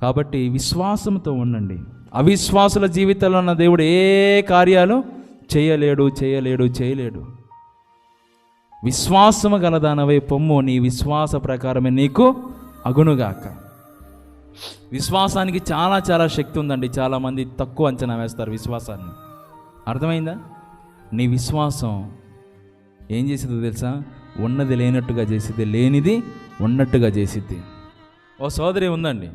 కాబట్టి విశ్వాసంతో ఉండండి. అవిశ్వాసుల జీవితంలో ఉన్న దేవుడు ఏ కార్యాలు చేయలేడు చేయలేడు చేయలేడు. విశ్వాసము గలదానవై పొమ్ము నీ విశ్వాస ప్రకారమే నీకు అగునుగాక. విశ్వాసానికి చాలా చాలా శక్తి ఉందండి. చాలామంది తక్కువ అంచనా వేస్తారు విశ్వాసాన్ని. అర్థమైందా? నీ విశ్వాసం ఏం చేసిందో తెలుసా? ఉన్నది లేనట్టుగా చేసిద్ది లేనిది ఉన్నట్టుగా చేసిద్ది. ఓ సోదరి ఉందండి.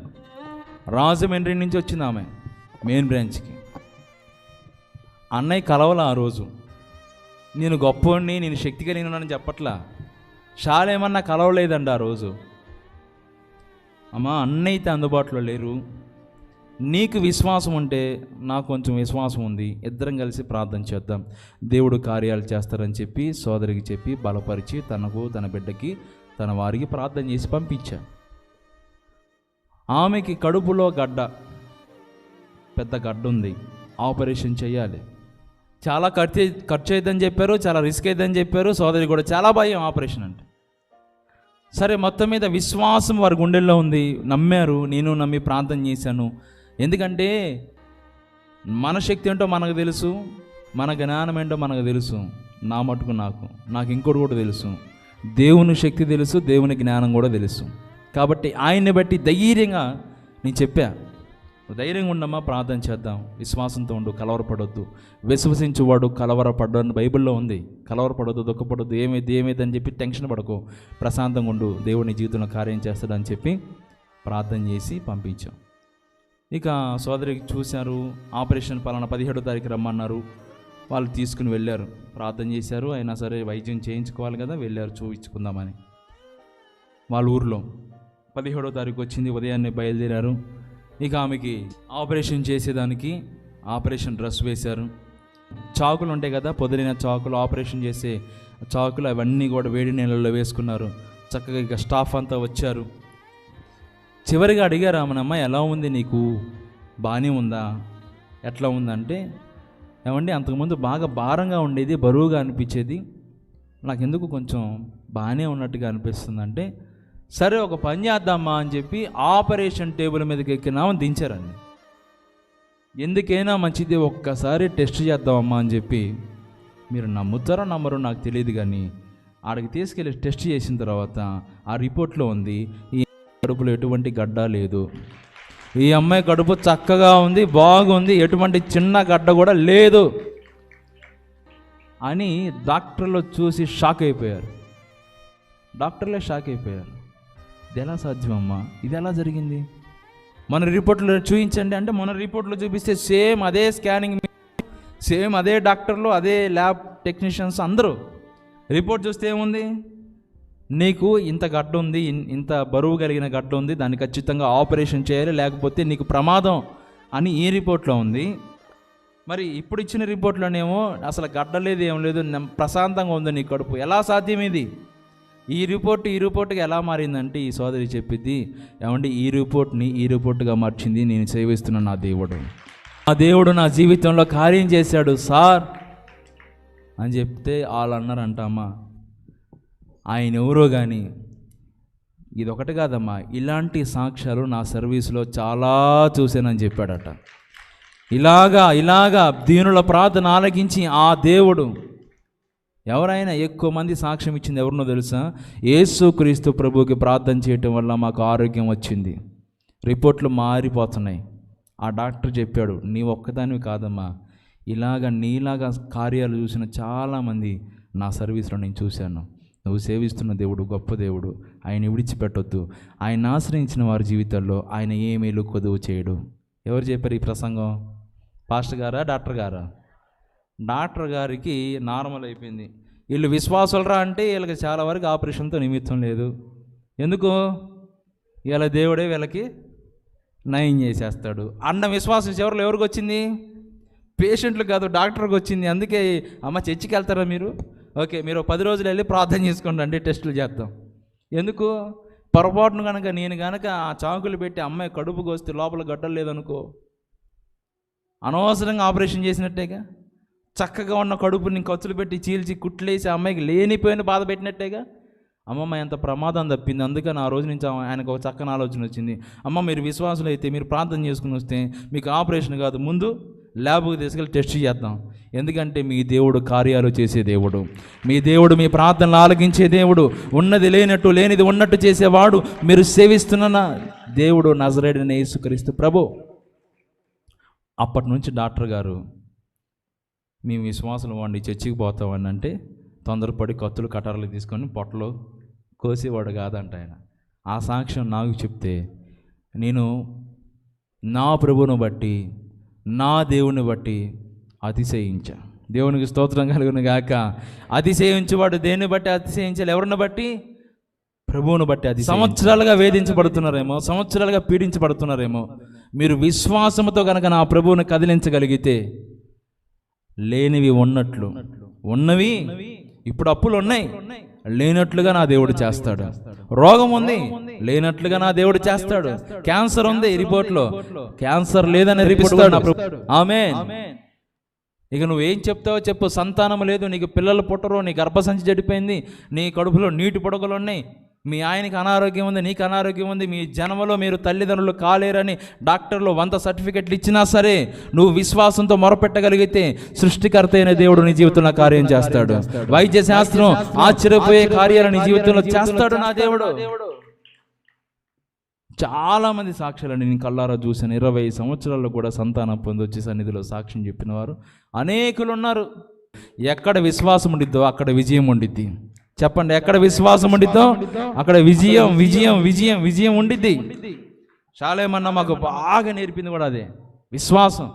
రాజమండ్రి నుంచి వచ్చింది ఆమె మెయిన్ బ్రాంచ్కి. అన్నయ్య కలవల ఆ రోజు. నేను గొప్పవాడిని నేను శక్తి కలిగినానని చెప్పట్లా. షాలేమన్నా కలవలేదండి ఆ రోజు. అమ్మా అన్నయ్య అయితే అందుబాటులో లేరు. నీకు విశ్వాసం ఉంటే నాకు కొంచెం విశ్వాసం ఉంది. ఇద్దరం కలిసి ప్రార్థన చేద్దాం. దేవుడు కార్యాలు చేస్తారని చెప్పి సోదరికి చెప్పి బలపరిచి తనకు తన బిడ్డకి తన వారికి ప్రార్థన చేసి పంపించాను ఆమెకి కడుపులో గడ్డ పెద్ద గడ్డ ఉంది ఆపరేషన్ చేయాలి చాలా ఖర్చు ఖర్చు అవుతుందని చెప్పారు చాలా రిస్క్ అవుతుందని చెప్పారు సోదరి కూడా చాలా భయం ఆపరేషన్ అంటే. సరే మొత్తం మీద విశ్వాసం వారి గుండెల్లో ఉంది. నమ్మారు నేను నమ్మి ప్రార్థన చేశాను. ఎందుకంటే మన శక్తి ఏంటో మనకు తెలుసు మన జ్ఞానం ఏంటో మనకు తెలుసు. నా మటుకు నాకు నాకు ఇంకోటి కూడా తెలుసు. దేవుని శక్తి తెలుసు దేవుని జ్ఞానం కూడా తెలుసు. కాబట్టి ఆయన్ని బట్టి ధైర్యంగా నేను చెప్పా. ధైర్యంగా ఉండమ్మా ప్రార్థన చేద్దాం. విశ్వాసంతో ఉండు కలవరపడొద్దు. విశ్వసించేవాడు కలవరపడ్డు అని బైబిల్లో ఉంది కలవరపడొద్దు దుఃఖపడొద్దు ఏమైంది ఏమైంది అని చెప్పి టెన్షన్ పడకు. ప్రశాంతంగా ఉండు దేవుని జీవితంలో కార్యం చేస్తాడని చెప్పి ప్రార్థన చేసి పంపించాం. ఇక సోదరికి చూశారు ఆపరేషన్ పలానా పదిహేడో తారీఖు రమ్మన్నారు. వాళ్ళు తీసుకుని వెళ్ళారు. ప్రార్థన చేశారు అయినా సరే వైద్యం చేయించుకోవాలి కదా వెళ్ళారు చూపించుకుందామని వాళ్ళ ఊర్లో పదిహేడో తారీఖు వచ్చింది ఉదయాన్నే బయలుదేరారు. ఇక ఆమెకి ఆపరేషన్ చేసేదానికి ఆపరేషన్ డ్రెస్ వేశారు. చాకులు ఉంటాయి కదా పొదిలిన చాకులు ఆపరేషన్ చేసే చాకులు అవన్నీ కూడా వేడి నీళ్ళల్లో వేసుకున్నారు. చక్కగా ఇక స్టాఫ్ అంతా వచ్చారు. చివరిగా అడిగారు ఆమెనమ్మ ఎలా ఉంది నీకు? బాగానే ఉందా? ఎట్లా ఉందంటే ఏమండి అంతకుముందు బాగా భారంగా ఉండేది బరువుగా అనిపించేది. నాకెందుకు కొంచెం బాగానే ఉన్నట్టుగా అనిపిస్తుంది అంటే సరే ఒక పని చేద్దామా అని చెప్పి ఆపరేషన్ టేబుల్ మీదకి ఎక్కినామని దించారండి. ఎందుకైనా మంచిది ఒక్కసారి టెస్ట్ చేద్దామమ్మా అని చెప్పి మీరు నమ్ముతారో నమ్మరో నాకు తెలియదు కానీ ఆడికి తీసుకెళ్ళి టెస్ట్ చేసిన తర్వాత ఆ రిపోర్ట్లో ఉంది ఈ కడుపులో ఎటువంటి గడ్డ లేదు. ఈ అమ్మాయి కడుపు చక్కగా ఉంది బాగుంది ఎటువంటి చిన్న గడ్డ కూడా లేదు అని డాక్టర్లు చూసి షాక్ అయిపోయారు. డాక్టర్లే షాక్ అయిపోయారు. ఇది ఎలా సాధ్యమమ్మా? ఇది ఎలా జరిగింది? మన రిపోర్ట్లో చూపించండి అంటే మన రిపోర్ట్లో చూపిస్తే సేమ్ అదే స్కానింగ్ సేమ్ అదే డాక్టర్లు అదే ల్యాబ్ టెక్నీషియన్స్ అందరూ. రిపోర్ట్ చూస్తే ఏముంది? నీకు ఇంత గడ్డ ఉంది ఇన్- ఇంత బరువు కలిగిన గడ్డ ఉంది దాన్ని ఖచ్చితంగా ఆపరేషన్ చేయాలి లేకపోతే నీకు ప్రమాదం అని ఈ రిపోర్ట్లో ఉంది. మరి ఇప్పుడు ఇచ్చిన రిపోర్ట్లోనేమో అసలు గడ్డ లేదు ఏం లేదు ప్రశాంతంగా ఉంది నీ కడుపు. ఎలా సాధ్యం ఇది? ఈ రిపోర్ట్ ఈ రిపోర్ట్గా ఎలా మారిందంటే ఈ సోదరి చెప్పిద్ది ఏమంటే ఈ రిపోర్ట్ని ఈ రిపోర్ట్గా మార్చింది నేను సేవిస్తున్న నా దేవుడు. ఆ దేవుడు నా జీవితంలో కార్యం చేశాడు సార్. అని చెప్తే వాళ్ళు అన్నారంటమ్మా ఆయన ఎవరో కానీ ఇది ఒకటి కాదమ్మా ఇలాంటి సాక్ష్యాలు నా సర్వీస్లో చాలా చూశానని చెప్పాడట. ఇలాగా ఇలాగా దీనుల ప్రార్థన ఆలకించి ఆ దేవుడు ఎవరైనా ఎక్కువ మంది సాక్ష్యం ఇచ్చింది ఎవరినో తెలుసా? యేసుక్రీస్తు ప్రభువుకి ప్రార్థన చేయటం వల్ల మాకు ఆరోగ్యం వచ్చింది. రిపోర్ట్లు మారిపోతున్నాయి. ఆ డాక్టర్ చెప్పాడు నీ ఒక్కదానివి కాదమ్మా. ఇలాగ నీలాగా కార్యాలు చూసిన చాలామంది నా సర్వీస్లో నేను చూశాను. నువ్వు సేవిస్తున్న దేవుడు గొప్ప దేవుడు. ఆయన విడిచిపెట్టొద్దు. ఆయన ఆశ్రయించిన వారి జీవితాల్లో ఆయన ఏ మేలు కొదువు చేయడు. ఎవరు చెప్పారు ఈ ప్రసంగం? పాస్టర్ గారా డాక్టర్ గారా? డాక్టర్ గారికి నార్మల్ అయిపోయింది. వీళ్ళు విశ్వాసులరా అంటే వీళ్ళకి చాలా వరకు ఆపరేషన్తో నిమిత్తం లేదు. ఎందుకు? వీళ్ళ దేవుడే వీళ్ళకి నయం చేసేస్తాడు. అన్న విశ్వాసం చివరిలో ఎవరికి వచ్చింది? పేషెంట్లు కాదు డాక్టర్కి వచ్చింది. అందుకే అమ్మ చర్చికి వెళ్తారా మీరు? ఓకే మీరు పది రోజులు వెళ్ళి ప్రార్థన చేసుకోండి అండి టెస్టులు చేద్దాం. ఎందుకు? పొరపాటును కనుక నేను కనుక ఆ చాకులు పెట్టి అమ్మాయి కడుపుకి వస్తే లోపల గడ్డలు లేదనుకో అనవసరంగా ఆపరేషన్ చేసినట్టేగా? చక్కగా ఉన్న కడుపుని ఖర్చులు పెట్టి చీల్చి కుట్లేసి ఆ అమ్మాయికి లేనిపోయిన బాధ పెట్టినట్టేగా? అమ్మమ్మ ఎంత ప్రమాదం తప్పింది. అందుకని ఆ రోజు నుంచి ఆయనకు ఒక చక్కని ఆలోచన వచ్చింది. అమ్మ మీరు విశ్వాసులు అయితే మీరు ప్రార్థన చేసుకుని వస్తే మీకు ఆపరేషన్ కాదు. ముందు ల్యాబ్కి తీసుకెళ్ళి టెస్ట్ చేద్దాం. ఎందుకంటే మీ దేవుడు కార్యాలు చేసే దేవుడు. మీ దేవుడు మీ ప్రార్థనలు ఆలకించే దేవుడు. ఉన్నది లేనట్టు లేనిది ఉన్నట్టు చేసేవాడు. మీరు సేవిస్తున్న దేవుడు నజరేడిన యేసుక్రీస్తు ప్రభు. అప్పటి నుంచి డాక్టర్ గారు మేము విశ్వాసం వాడిని చర్చికి పోతామని అంటే తొందరపడి కత్తులు కటారులు తీసుకొని పొట్టలో కోసేవాడు కాదంట ఆయన. ఆ సాక్ష్యం నాకు చెప్తే నేను నా ప్రభువును బట్టి నా దేవుని బట్టి అతిశయించా. దేవునికి స్తోత్రం కలుగును గాక. అతిశయించేవాడు దేన్ని బట్టి అతిశయించాలి? ఎవరిని బట్టి? ప్రభువును బట్టి అది సంవత్సరాలుగా వేధించబడుతున్నారేమో సంవత్సరాలుగా పీడించబడుతున్నారేమో. మీరు విశ్వాసంతో కనుక నా ప్రభువుని కదిలించగలిగితే లేనివి ఉన్నట్లు. ఉన్నవి ఇప్పుడు అప్పులు ఉన్నాయి లేనట్లుగా నా దేవుడు చేస్తాడు. రోగం ఉంది. లేనట్లుగా నా దేవుడు చేస్తాడు. క్యాన్సర్ ఉంది రిపోర్ట్లో. క్యాన్సర్ లేదని రిపోర్ట్ ఆమె ఇక నువ్వేం చెప్తావో చెప్పు. సంతానం లేదు. నీకు పిల్లలు పుట్టరు. నీ గర్భసంచి చెడిపోయింది. నీ కడుపులో నీటి పొడగలు ఉన్నాయి. మీ ఆయనకి అనారోగ్యం ఉంది నీకు అనారోగ్యం ఉంది మీ జన్మలో మీరు తల్లిదండ్రులు కాలేరని డాక్టర్లు వంద సర్టిఫికెట్లు ఇచ్చినా సరే నువ్వు విశ్వాసంతో మొరపెట్టగలిగితే సృష్టికర్త అయిన దేవుడు నీ జీవితంలో కార్యం చేస్తాడు. వైద్య శాస్త్రం ఆశ్చర్యపోయే కార్యాలు నీ జీవితంలో చేస్తాడు నా దేవుడు. చాలా మంది సాక్ష్యాలను నేను కల్లారా చూశాను. ఇరవై సంవత్సరాల్లో కూడా సంతానం పొందొచ్చి సన్నిధిలో సాక్ష్యం చెప్పిన వారు అనేకులు ఉన్నారు ఎక్కడ విశ్వాసం ఉండిద్దో అక్కడ విజయం ఉండిద్ది. చెప్పండి ఎక్కడ విశ్వాసం ఉండిద్దో? అక్కడ విజయం విజయం విజయం విజయం ఉండిద్ది. చాలేమన్నా మాకు బాగా నేర్పింది కూడా అదే. విశ్వాసం.